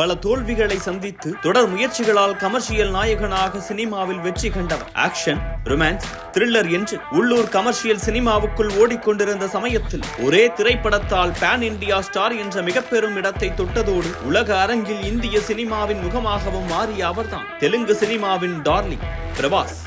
பல தோல்விகளை சந்தித்து தொடர் முயற்சிகளால் கமர்ஷியல் நாயகனாக சினிமாவில் வெற்றி கண்டவர். ஆக்ஷன் ரொமான்ஸ் த்ரில்லர் என்று உள்ளூர் கமர்ஷியல் சினிமாவுக்குள் ஓடிக்கொண்டிருந்த சமயத்தில் ஒரே திரைப்படத்தால் பேன் இந்தியா ஸ்டார் என்ற மிகப்பெரும் இடத்தை தொட்டதோடு உலக அரங்கில் இந்திய சினிமாவின் முகமாகவும் மாறிய அவர்தான் தெலுங்கு சினிமாவின் டார்லிங் பிரபாஸ்.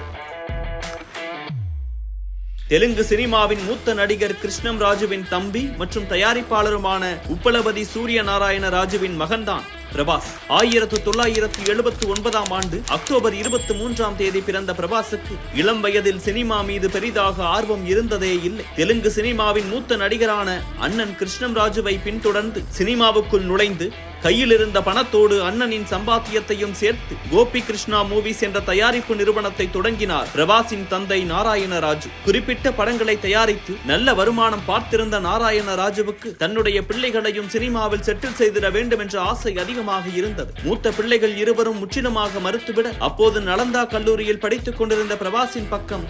தெலுங்கு சினிமாவின் மூத்த நடிகர் கிருஷ்ணம் ராஜுவின் தம்பி மற்றும் தயாரிப்பாளருமான உப்பலபதி சூரிய நாராயண ராஜுவின் மகன்தான் பிரபாஸ். ஆயிரத்து தொள்ளாயிரத்து எழுபத்து ஒன்பதாம் ஆண்டு அக்டோபர் இருபத்தி மூன்றாம் தேதி பிறந்த பிரபாஸுக்கு இளம் வயதில் சினிமா மீது பெரிதாக ஆர்வம் இருந்ததே இல்லை. தெலுங்கு சினிமாவின் மூத்த நடிகரான அண்ணன் கிருஷ்ணம் ராஜுவை பின்தொடர்ந்து சினிமாவுக்குள் நுழைந்து கையில் இருந்த பணத்தோடு அண்ணனின் சம்பாத்தியத்தையும் சேர்த்து கோபி கிருஷ்ணா மூவிஸ் என்ற தயாரிப்பு நிறுவனத்தை தொடங்கினார் பிரபாஸின் தந்தை நாராயணராஜு. குறிப்பிட்ட படங்களை தயாரித்து நல்ல வருமானம் பார்த்திருந்த நாராயணராஜுவுக்கு தன்னுடைய பிள்ளைகளையும் சினிமாவில் செட்டில் செய்திட வேண்டும் என்ற ஆசை அதிகமாக இருந்தது. மூத்த பிள்ளைகள் இருவரும் முற்றிலுமாக மறுத்துவிட அப்போது நலந்தா கல்லூரியில் படித்துக் கொண்டிருந்த பிரபாஸின் பக்கம்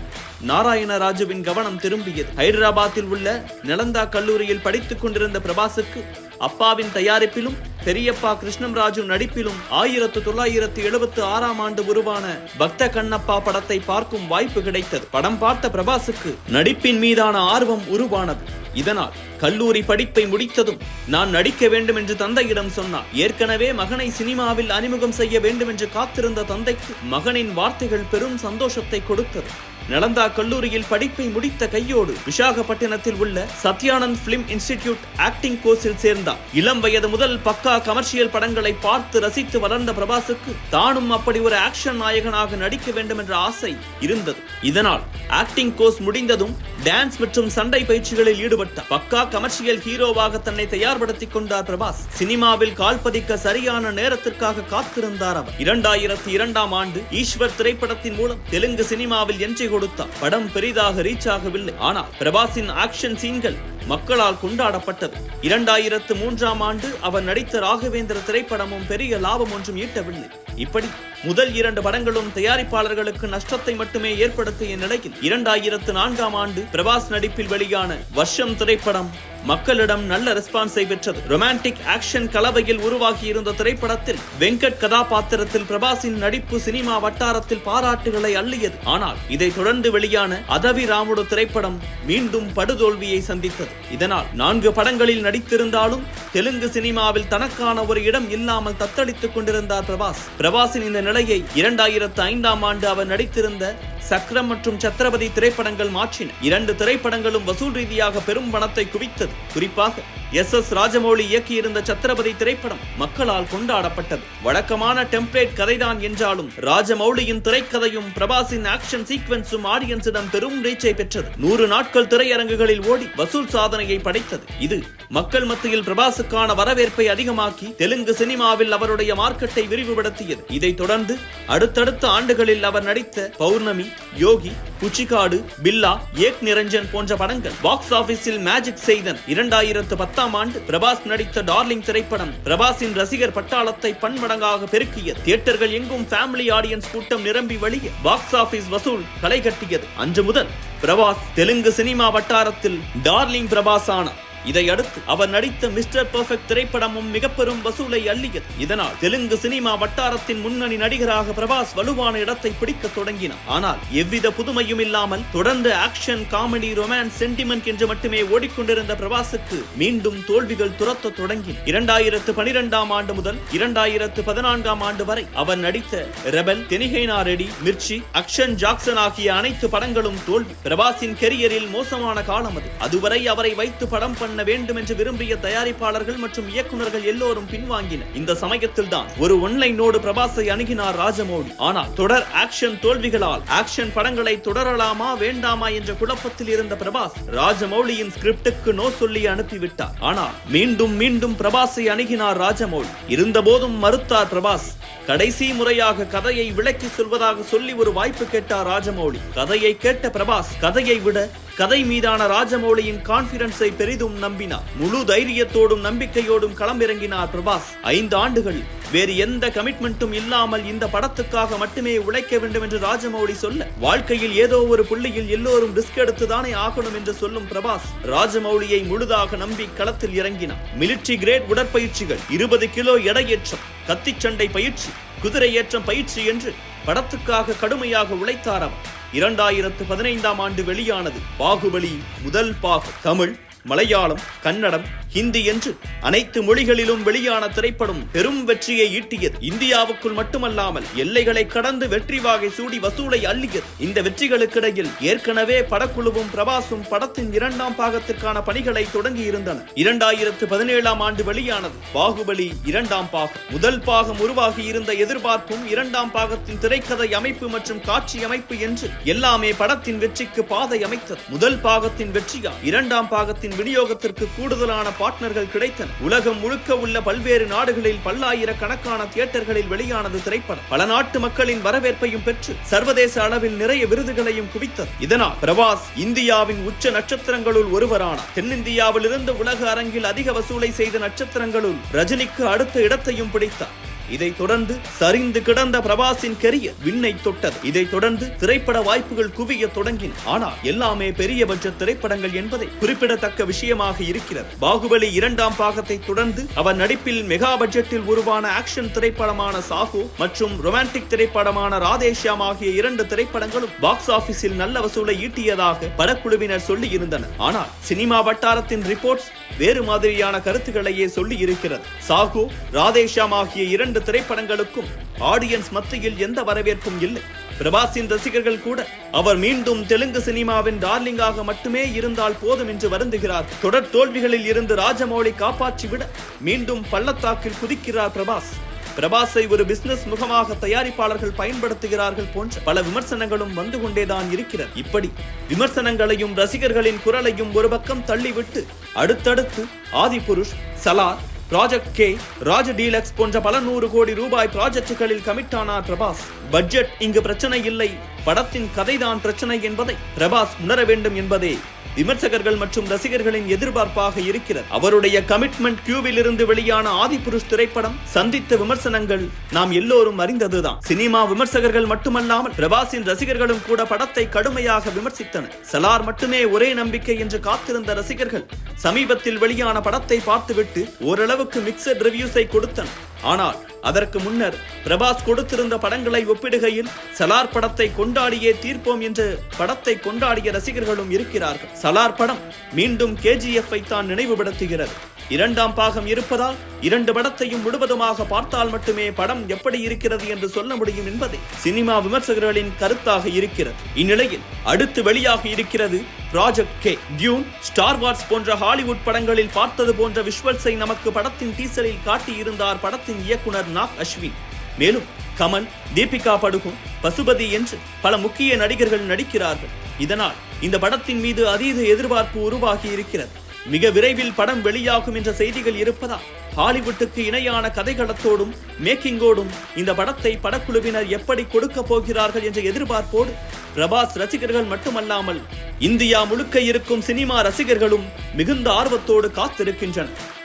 நாராயணராஜுவின் கவனம் திரும்பியது. ஹைதராபாத்தில் உள்ள நலந்தா கல்லூரியில் படித்துக் கொண்டிருந்த பிரபாஸுக்கு அப்பாவின் தயாரிப்பிலும் பெரியப்பா கிருஷ்ணம்ராஜு நடிப்பிலும் ஆயிரத்து தொள்ளாயிரத்து எழுபத்து ஆறாம் ஆண்டு உருவான பக்த கண்ணப்பா படத்தை பார்க்கும் வாய்ப்பு கிடைத்தது. படம் பார்த்த பிரபாசுக்கு நடிப்பின் மீதான ஆர்வம் உருவானது. இதனால் கல்லூரி படிப்பை முடித்ததும் நான் நடிக்க வேண்டும் என்று தந்தையிடம் சொன்னார். ஏற்கனவே மகனை சினிமாவில் அறிமுகம் செய்ய வேண்டும் என்று காத்திருந்த தந்தைக்கு மகனின் வார்த்தைகள் பெரும் சந்தோஷத்தை கொடுத்தது. நலந்தா கல்லூரியில் படிப்பை முடித்த கையோடு விசாகப்பட்டினத்தில் உள்ள சத்யானந்த் பிலிம் இன்ஸ்டிடியூட் ஆக்டிங் கோர்ஸில் சேர்ந்தார். இளம் வயது முதல் பக்கா கமர்ஷியல் படங்களை பார்த்து ரசித்து வளர்ந்த பிரபாசுக்கு தானும் அப்படி ஒரு ஆக்ஷன் நாயகனாக நடிக்க வேண்டும் என்ற ஆசை இருந்தது. இதனால் ஆக்டிங் கோர்ஸ் முடிந்ததும் டான்ஸ் மற்றும் சண்டை பயிற்சிகளில் ஈடுபட்டார் பக்கா கமர்ஷியல் ஹீரோவாக தன்னை தயார்படுத்திக் கொண்டார் பிரபாஸ். சினிமாவில் கால் பதிக்க சரியான நேரத்திற்காக காத்திருந்தார் அவர். இரண்டாயிரத்தி இரண்டாம் ஆண்டு ஈஸ்வர் திரைப்படத்தின் மூலம் தெலுங்கு சினிமாவில் என்ட்ரி கொடுத்தார் படம் பெரிதாக ரீச் ஆகவில்லை. ஆனால் பிரபாஸின் ஆக்ஷன் சீன்கள் மக்களால் கொண்டாடப்பட்டது. இரண்டாயிரத்து மூன்றாம் ஆண்டு அவர் நடித்த ராகவேந்திர திரைப்படமும் பெரிய லாபம் ஒன்றும் ஈட்டவில்லை. இப்படி முதல் இரண்டு படங்களும் தயாரிப்பாளர்களுக்கு நஷ்டத்தை மட்டுமே ஏற்படுத்திய நிலையில் இரண்டாயிரத்து நான்காம் ஆண்டு பிரபாஸ் நடிப்பில் வெளியான வர்ஷம் திரைப்படம் மக்களிடம் நல்ல ரெஸ்பான்ஸை பெற்றது. ரொமான்டிக் ஆக்ஷன் கலவையில் உருவாகி இருந்த திரைப்படத்தில் வெங்கட் கதாபாத்திரத்தில் பிரபாஸின் நடிப்பு சினிமா வட்டாரத்தில் பாராட்டுகளை அள்ளியது. ஆனால் இதை தொடர்ந்து வெளியான அதவி ராமுடு திரைப்படம் மீண்டும் படுதோல்வியை சந்தித்தது. இதனால் நான்கு படங்களில் நடித்திருந்தாலும் தெலுங்கு சினிமாவில் தனக்கான ஒரு இடம் இல்லாமல் தத்தளித்துக் கொண்டிருந்தார் பிரபாஸ். பிரபாஸின் இந்த நிலையை இரண்டாயிரத்து ஐந்தாம் ஆண்டு அவர் நடித்திருந்த சக்ரம் மற்றும் சத்ரபதி திரைப்படங்கள் மாற்றின. இரண்டு திரைப்படங்களும் வசூல் ரீதியாக பெரும் பணத்தை குவித்தது. குறிப்பாக எஸ் எஸ் ராஜமௌழி இயக்கியிருந்த சத்ரபதி திரைப்படம் மக்களால் கொண்டாடப்பட்டது. வழக்கமான டெம்ப்ளேட் கதைதான் என்றாலும் ராஜமௌலியின் திரைக்கதையும் பிரபாஸின் ஆக்ஷன் சீக்வன்ஸும் ஆடியன்ஸிடம் பெரும் ரீச்சை பெற்றது. நூறு நாட்கள் திரையரங்குகளில் ஓடி வசூல் சாதனையை படைத்தது. இது மக்கள் மத்தியில் பிரபாஸுக்கான வரவேற்பை அதிகமாக்கி தெலுங்கு சினிமாவில் அவருடைய மார்க்கெட்டை விரிவுபடுத்தியது. இதைத் தொடர்ந்து அடுத்தடுத்த ஆண்டுகளில் அவர் நடித்த பௌர்ணமி யோகி குச்சிக்காடு பில்லா ஏக் நிரஞ்சன் போன்ற படங்கள். பாக்ஸ் ஆபீஸில் மேஜிக் செய்தன் இரண்டாயிரத்து பத்தாம் ஆண்டு பிரபாஸ் நடித்த டார்லிங் திரைப்படம். பிரபாஸின் ரசிகர் பட்டாளத்தை பன்மடங்காக பெருக்கிய தியேட்டர்கள் எங்கும் ஃபேமிலி ஆடியன்ஸ் கூட்டம் நிரம்பி வழிய பாக்ஸ் ஆபீஸ் வசூல் களை கட்டியது அன்று முதல் பிரபாஸ் தெலுங்கு சினிமா வட்டாரத்தில் டார்லிங் பிரபாஸ் ஆனார் இதையடுத்து அவர் நடித்த மிஸ்டர் பெர்ஃபெக்ட் திரைப்படமும் மிக பெரும் வசூலை அள்ளியது. இதனால் தெலுங்கு சினிமா வட்டாரத்தின் முன்னணி நடிகராக பிரபாஸ் வலுவான இடத்தை பிடிக்க தொடங்கினார். ஆனால் எவ்வித புதுமையும் இல்லாமல் தொடர்ந்து ஆக்ஷன் காமெடி ரொமான்ஸ் சென்டிமெண்ட் என்று மட்டுமே ஓடிக்கொண்டிருந்த பிரபாஸுக்கு மீண்டும் தோல்விகள் துரத்த தொடங்கி இரண்டாயிரத்து பனிரெண்டாம் ஆண்டு முதல் இரண்டாயிரத்து பதினான்காம் ஆண்டு வரை அவர் நடித்த Rebel Denikaina Ready Mirchi Action Jackson ஆகிய அனைத்து படங்களும் தோல்வி. பிரபாஸின் கெரியரில் மோசமான காலம் அது. அதுவரை அவரை வைத்து படம் பண்ண வேண்டும் என்று விரும்பிய தயாரிப்பாளர்கள் மற்றும் இயக்குநர்கள் எல்லோரும் பின்வாங்கினர் இந்த சமயத்தில் தான் ஒரு ஒன்லைனோடு பிரபாஸை அணுகினார் ராஜமௌழி ஆனால் தொடர் ஆக்ஷன் தோல்விகளால் ஆக்ஷன் படங்களை தொடரலாமா வேண்டாமா என்ற குழப்பத்தில் இருந்த பிரபாஸ் ராஜமௌலியின் ஸ்கிரிப்டுக்கு நோ சொல்லி அனுப்பிவிட்டார். ஆனால் மீண்டும் மீண்டும் பிரபாஸை அணுகினார் ராஜமௌழி இருந்தபோதும் மறுத்தார் பிரபாஸ் கடைசி முறையாக கதையை விளக்கி சொல்வதாக சொல்லி ஒரு வாய்ப்பு கேட்டார் ராஜமௌழி கதையை கேட்ட பிரபாஸ் கதையை விட கதை மீதான ராஜமௌலியின் கான்பிடன்ஸை பெரிதும் நம்பினார். முழு தைரியத்தோடும் நம்பிக்கையோடும் களமிறங்கினார் பிரபாஸ். ஐந்து ஆண்டுகள் வேறு எந்த கமிட்மெண்ட்டும் இல்லாமல் இந்த படத்துக்காக மட்டுமே உழைக்க வேண்டும் என்று ராஜமௌலி சொல்ல வாழ்க்கையில் ஏதோ ஒரு புள்ளியில் எல்லோரும் ரிஸ்க் எடுத்துதானே ஆகணும் என்று சொல்லும் பிரபாஸ் ராஜமௌலியை முழுதாக நம்பி களத்தில் இறங்கினார். மிலிட்ரி கிரேட் உடற்பயிற்சிகள் இருபது கிலோ எடையேற்றம் கத்திச்சண்டை பயிற்சி குதிரை ஏற்றம் பயிற்சி என்று படத்துக்காக கடுமையாக உழைத்தார் அவர். இரண்டாயிரத்து பதினைந்தாம் ஆண்டு வெளியானது பாகுபலி முதல் பாகு தமிழ் மலையாளம் கன்னடம் ஹிந்தி என்று அனைத்து மொழிகளிலும் வெளியான திரைப்படம் பெரும் வெற்றியை ஈட்டியது. இந்தியாவுக்குள் மட்டுமல்லாமல் எல்லைகளை கடந்து வெற்றி வாகை சூடி வசூலை அள்ளியது. இந்த வெற்றிகளுக்கிடையில் ஏற்கனவே படக்குழுவும் பிரபாசும் படத்தின் இரண்டாம் பாகத்திற்கான பணிகளை தொடங்கி இருந்தன இரண்டாயிரத்து பதினேழாம் ஆண்டு வெளியானது. பாகுபலி இரண்டாம் பாகம். முதல் பாகம் உருவாகி இருந்த எதிர்பார்ப்பும் இரண்டாம் பாகத்தின் திரைக்கதை அமைப்பு மற்றும் காட்சி அமைப்பு என்று எல்லாமே படத்தின் வெற்றிக்கு பாதை அமைத்தது. முதல் பாகத்தின் வெற்றியா? இரண்டாம் பாகத்தின் விநியோகத்திற்கு கூடுதலான பார்ட்னர்கள் கிடைத்தன. உலகம் முழுக்க உள்ள பல்வேறு நாடுகளில் பல்லாயிரக்கணக்கான தியேட்டர்களில் வெளியானது திரைப்படம். பல நாட்டு மக்களின் வரவேற்பையும் பெற்று சர்வதேச அளவில் நிறைய விருதுகளையும் குவித்தது. இதனால் பிரபாஸ் இந்தியாவின் உச்ச நட்சத்திரங்களுள் ஒருவரானார். தென்னிந்தியாவிலிருந்து உலக அரங்கில் அதிக வசூலை செய்த நட்சத்திரங்களுள் ரஜினிக்கு அடுத்த இடத்தையும் பிடித்தார். இதைத் தொடர்ந்து சரிந்து கிடந்த பிரபாஸின் கெரியர் விண்ணை தொட்டது. இதைத் தொடர்ந்து திரைப்பட வாய்ப்புகள் குவிய தொடங்கின. ஆனால் எல்லாமே பெரிய பட்ஜெட் திரைப்படங்கள் என்பதை குறிப்பிடத்தக்க விஷயமாக இருக்கிறது. பாகுபலி இரண்டாம் பாகத்தை தொடர்ந்து அவர் நடிப்பில் மெகா பட்ஜெட்டில் உருவான ஆக்ஷன் திரைப்படமான சாஹோ மற்றும் ரொமான்டிக் திரைப்படமான ராதேஷ்யாம் ஆகிய இரண்டு திரைப்படங்களும் பாக்ஸ் ஆபீஸில் நல்ல வசூலை ஈட்டியதாக படக்குழுவினர் சொல்லி இருந்தனர் ஆனால் சினிமா வட்டாரத்தின் ரிப்போர்ட்ஸ் வேறு மாதிரியான கருத்துக்களையே சொல்லி இருக்கிறது சாகு ராதேஷாம் ஆகிய இரண்டு திரைப்படங்களுக்கும் ஆடியன்ஸ் மத்தியில் எந்த வரவேற்பும் இல்லை. பிரபாஸின் ரசிகர்கள் கூட அவர் மீண்டும் தெலுங்கு சினிமாவின் டார்லிங்காக மட்டுமே இருந்தால் போதும் என்று வருந்துகிறார். தொடர் தோல்விகளில் இருந்து ராஜமௌலி காப்பாற்றிவிட மீண்டும் பள்ளத்தாக்கில் குதிக்கிறார் பிரபாஸ். பிரபாஸை ஒரு பிசினஸ் முகமாக தயாரிப்பாளர்கள் பயன்படுத்துகிறார்கள் போன்ற பல விமர்சனங்களும் வந்து கொண்டேதான் இருக்கிறது. இப்படி விமர்சனங்களையும் ரசிகர்களின் குரலையும் ஒரு பக்கம் தள்ளிவிட்டு அடுத்தடுத்து Adipurush Salaar Project K Raja deluxe போன்ற பல நூறு கோடி ரூபாய் ப்ராஜெக்டுகளில் கமிட் ஆனார் பிரபாஸ். பட்ஜெட் இங்கு பிரச்சனை இல்லை. படத்தின் கதைதான் பிரச்சனை என்பதை பிரபாஸ் உணர வேண்டும் என்பதே விமர்சகர்கள் மற்றும் ரசிகர்களின் எதிர்பார்ப்பாக இருக்கிறது. அவருடைய கமிட்மெண்ட் கியூவில் இருந்து வெளியான ஆதிபுருஷ் திரைப்படம் சந்தித்த விமர்சனங்கள் நாம் எல்லோரும் அறிந்ததுதான். சினிமா விமர்சகர்கள் மட்டுமல்லாமல் பிரபாஸின் ரசிகர்களும் கூட படத்தை கடுமையாக விமர்சித்தனர். சலார் மட்டுமே ஒரே நம்பிக்கை என்று காத்திருந்த ரசிகர்கள் சமீபத்தில் வெளியான படத்தை பார்த்துவிட்டு ஓரளவுக்கு மிக்சட் ரிவ்யூஸை கொடுத்தனர். ஆனால் அதற்கு முன்னர் பிரபாஸ் கொடுத்திருந்த படங்களை ஒப்பிடுகையில் சலார் படத்தை கொண்டாடியே தீர்ப்போம் என்று படத்தை கொண்டாடிய ரசிகர்களும் இருக்கிறார்கள். சலார் படம் மீண்டும் கேஜிஎஃப் தான் நினைவுபடுத்துகிறது. இரண்டாம் பாகம் இருப்பதால் இரண்டு படத்தையும் முழுவதுமாக பார்த்தால் மட்டுமே படம் எப்படி இருக்கிறது என்று சொல்ல முடியும் என்பதே சினிமா விமர்சகர்களின் கருத்தாக இருக்கிறது. இந்நிலையில் அடுத்து வெளியாக இருக்கிறது Project K Dune Star Wars போன்ற ஹாலிவுட் படங்களில் பார்த்தது போன்ற விஷுவல்ஸை நமக்கு படத்தின் டீசரில் காட்டியிருந்தார் படத்தின் இயக்குனர் நாக் அஸ்வின். மேலும் கமல் தீபிகா படுகோன் பசுபதி என்று பல முக்கிய நடிகர்கள் நடிக்கிறார்கள். இதனால் இந்த படத்தின் மீது அதீத எதிர்பார்ப்பு உருவாகி இருக்கிறது. மிக விரைவில் படம் வெளியாகும் என்ற செய்திகள் இருப்பதால் ஹாலிவுட்டுக்கு இணையான கதைகளத்தோடும் மேக்கிங்கோடும் இந்த படத்தை படக்குழுவினர் எப்படி கொடுக்க போகிறார்கள் என்ற எதிர்பார்ப்போடு பிரபாஸ் ரசிகர்கள் மட்டுமல்லாமல் இந்தியா முழுக்க இருக்கும் சினிமா ரசிகர்களும் மிகுந்த ஆர்வத்தோடு காத்திருக்கின்றனர்.